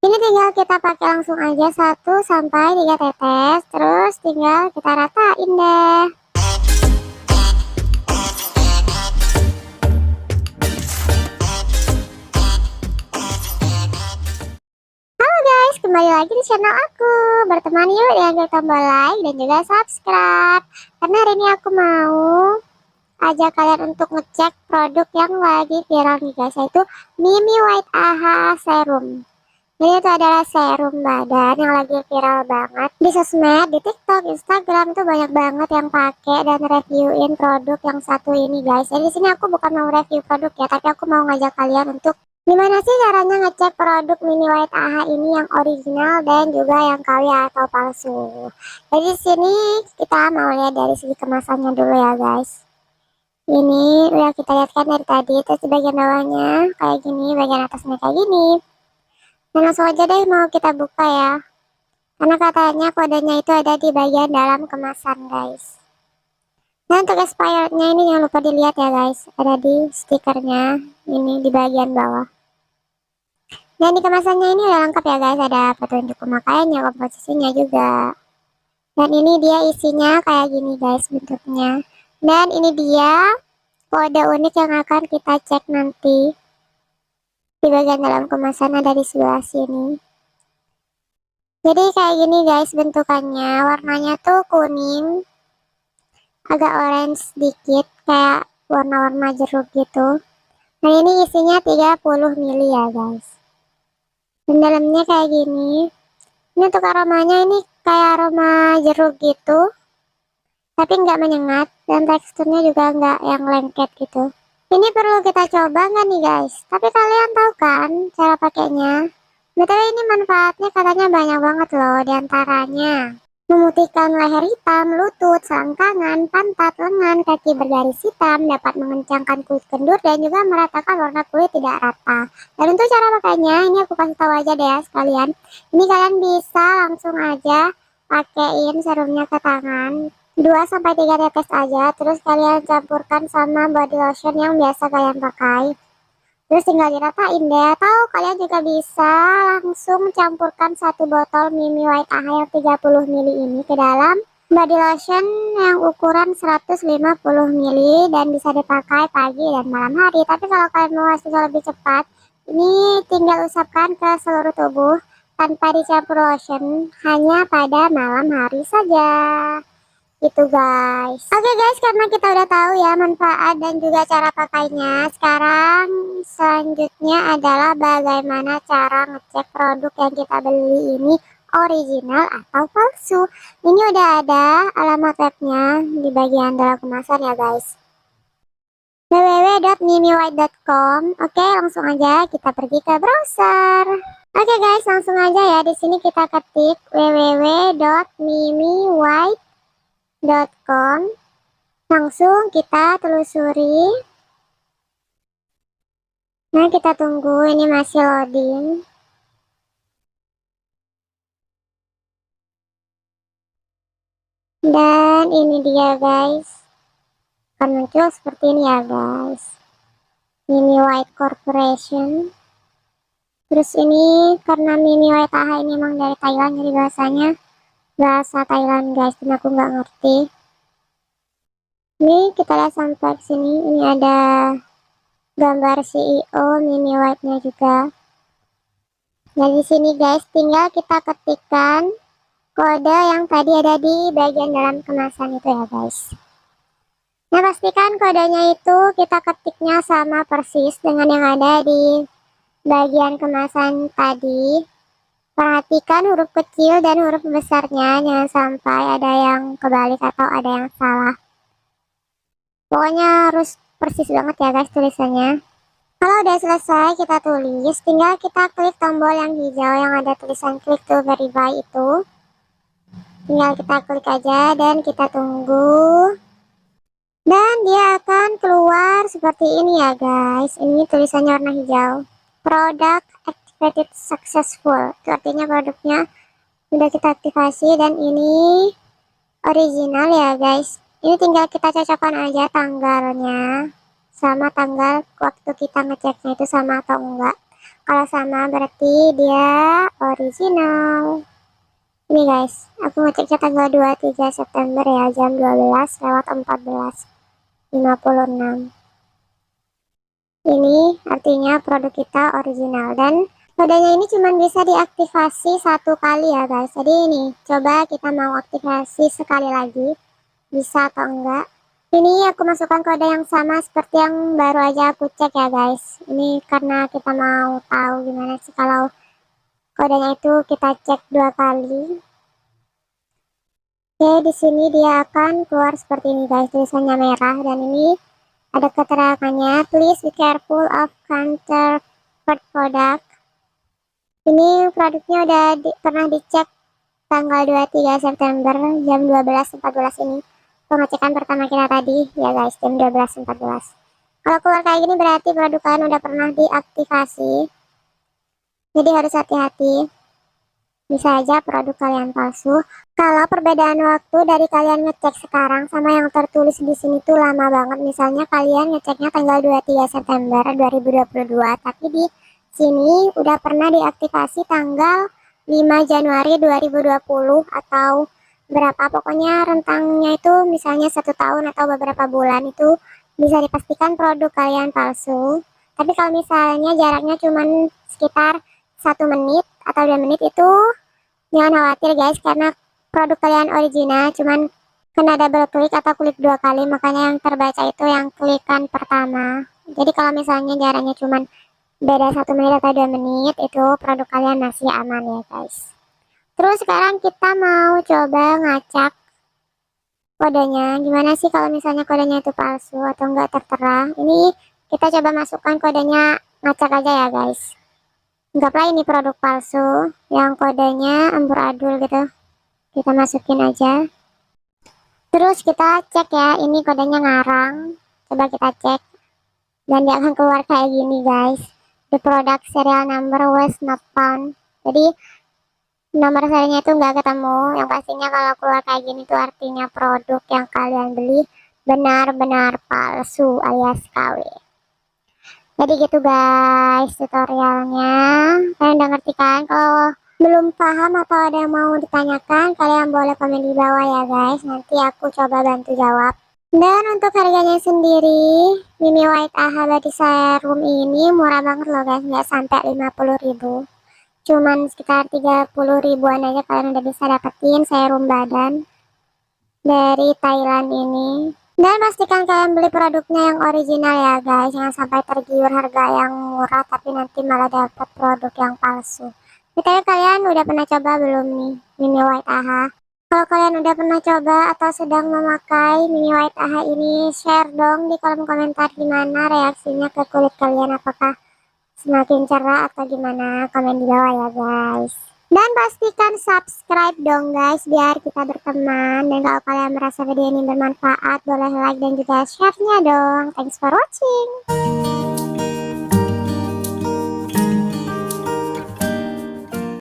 ini tinggal kita pakai langsung aja 1 sampai 3 tetes terus tinggal kita ratain deh. Halo guys kembali lagi di channel aku. Berteman yuk dengan tombol like dan juga subscribe. Karena hari ini aku mau ajak kalian untuk ngecek produk yang lagi viral nih guys yaitu Mimi White AHA Serum ini itu adalah serum badan yang lagi viral banget di sosmed, di TikTok, Instagram itu banyak banget yang pakai dan reviewin produk yang satu ini guys. Jadi di sini aku bukan mau review produk ya, tapi aku mau ngajak kalian untuk gimana sih caranya ngecek produk mini white AHA ini yang original dan juga yang KW atau palsu. Jadi di sini kita mau lihat dari segi kemasannya dulu ya guys. Ini udah kita lihat kan dari tadi, terus di bagian bawahnya kayak gini, bagian atasnya kayak gini. Dan langsung aja deh mau kita buka ya. Karena katanya kodenya itu ada di bagian dalam kemasan guys. Dan untuk expirednya ini jangan lupa dilihat ya guys. Ada di stikernya ini di bagian bawah. Dan di kemasannya ini udah lengkap ya guys. Ada petunjuk pemakaiannya, komposisinya juga. Dan ini dia isinya kayak gini guys bentuknya. Dan ini dia kode unik yang akan kita cek nanti di bagian dalam kemasan ada di sebelah sini. Jadi kayak gini guys bentukannya. Warnanya tuh kuning agak orange sedikit kayak warna-warna jeruk gitu. Nah ini isinya 30 ml ya guys. Dan dalamnya kayak gini. Ini untuk aromanya ini kayak aroma jeruk gitu tapi nggak menyengat dan teksturnya juga nggak yang lengket gitu ini perlu kita coba nggak nih guys? Tapi kalian tahu kan cara pakainya? Betul ini manfaatnya katanya banyak banget loh di antaranya memutihkan leher hitam, lutut, selangkangan, pantat, lengan, kaki bergaris hitam, dapat mengencangkan kulit kendur dan juga meratakan warna kulit tidak rata. Dan untuk cara pakainya, ini aku kasih tahu aja deh ya sekalian. Ini kalian bisa langsung aja pakaiin serumnya ke tangan, 2 sampai 3 tetes aja. Terus kalian campurkan sama body lotion yang biasa kalian pakai. Terus tinggal diratain deh. Atau kalian juga bisa langsung campurkan satu botol Mimi White AHA yang 30 ml ini ke dalam body lotion yang ukuran 150 ml dan bisa dipakai pagi dan malam hari. Tapi kalau kalian mau hasilnya lebih cepat ini tinggal usapkan ke seluruh tubuh tanpa dicampur lotion. Hanya pada malam hari saja itu guys. Oke okay guys karena kita udah tahu ya manfaat dan juga cara pakainya sekarang selanjutnya adalah bagaimana cara ngecek produk yang kita beli ini original atau palsu. Ini udah ada alamat webnya di bagian dalam kemasan ya guys. www.mimiwhite.com oke okay, langsung aja kita pergi ke browser. Oke okay guys, langsung aja ya. Di sini kita ketik www.mimiwhite com. Langsung kita telusuri. Nah kita tunggu ini masih loading. Dan ini dia guys. Akan muncul seperti ini ya guys. Mimi White Corporation. Terus ini karena Mimi White AHA ini memang dari Thailand jadi bahasanya bahasa Thailand guys dan aku nggak ngerti. Ini kita lihat sampai sini. Ini ada gambar CEO mini white nya juga. Nah di sini guys tinggal kita ketikkan kode yang tadi ada di bagian dalam kemasan itu ya guys. Nah pastikan kodenya itu kita ketiknya sama persis dengan yang ada di bagian kemasan tadi Perhatikan huruf kecil dan huruf besarnya, jangan sampai ada yang kebalik atau ada yang salah. Pokoknya harus persis banget ya guys tulisannya. Kalau udah selesai kita tulis, tinggal kita klik tombol yang hijau yang ada tulisan klik to verify itu. Tinggal kita klik aja dan kita tunggu. Dan dia akan keluar seperti ini ya guys. Ini tulisannya warna hijau. Product activated successful. Itu artinya produknya sudah kita aktifasi dan ini original ya guys. Ini tinggal kita cocokkan aja tanggalnya sama tanggal waktu kita ngeceknya itu sama atau enggak. Kalau sama berarti dia original. Ini guys aku ngeceknya tanggal 23 September ya jam 12 lewat 14 56 ini artinya produk kita original dan kodenya ini cuma bisa diaktifasi satu kali ya guys. Jadi ini coba kita mau aktifasi sekali lagi. Bisa atau enggak? Ini aku masukkan kode yang sama seperti yang baru aja aku cek ya guys. Ini karena kita mau tahu gimana sih kalau kodenya itu kita cek dua kali. Oke di sini dia akan keluar seperti ini guys. Tulisannya merah. Dan ini ada keterangannya. Please be careful of counterfeit product ini produknya udah di, pernah dicek tanggal 23 September jam 12.14 ini. Pengecekan pertama kita tadi ya guys jam 12.14 kalau keluar kayak gini berarti produk kalian udah pernah diaktifasi. Jadi harus hati-hati. Bisa aja produk kalian palsu. Kalau perbedaan waktu dari kalian ngecek sekarang sama yang tertulis di sini tuh lama banget. Misalnya kalian ngeceknya tanggal 23 September 2022 tapi di sini udah pernah diaktifasi tanggal 5 Januari 2020 atau berapa. Pokoknya rentangnya itu misalnya satu tahun atau beberapa bulan itu bisa dipastikan produk kalian palsu. Tapi kalau misalnya jaraknya cuman sekitar satu menit atau dua menit itu jangan khawatir guys karena produk kalian original cuman kena double klik atau klik dua kali. Makanya yang terbaca itu yang klikan pertama. Jadi kalau misalnya jaraknya cuman beda satu menit atau dua menit itu produk kalian masih aman ya guys. Terus sekarang kita mau coba ngacak kodenya. Gimana sih kalau misalnya kodenya itu palsu atau enggak tertera? Ini kita coba masukkan kodenya ngacak aja ya guys. Anggaplah ini produk palsu yang kodenya amburadul gitu. Kita masukin aja. Terus kita cek ya ini kodenya ngarang. Coba kita cek. Dan dia akan keluar kayak gini guys the product serial number was not found. Jadi nomor serinya itu nggak ketemu. Yang pastinya kalau keluar kayak gini tuh artinya produk yang kalian beli benar-benar palsu alias KW jadi gitu guys tutorialnya. Kalian udah ngerti kan? Kalau belum paham atau ada yang mau ditanyakan kalian boleh komen di bawah ya guys. Nanti aku coba bantu jawab dan untuk harganya sendiri mini white AHA body serum ini murah banget loh guys. Nggak sampai 50.000 cuman sekitar 30 ribuan aja kalian udah bisa dapetin serum badan dari Thailand ini. Dan pastikan kalian beli produknya yang original ya guys. Jangan sampai tergiur harga yang murah tapi nanti malah dapat produk yang palsu. Kita kalian udah pernah coba belum nih mini white AHA kalau kalian udah pernah coba atau sedang memakai mini white AHA ini share dong di kolom komentar gimana reaksinya ke kulit kalian. Apakah semakin cerah atau gimana? Komen di bawah ya guys. Dan pastikan subscribe dong guys biar kita berteman. Dan kalau kalian merasa video ini bermanfaat boleh like dan juga share nya dong. Thanks for watching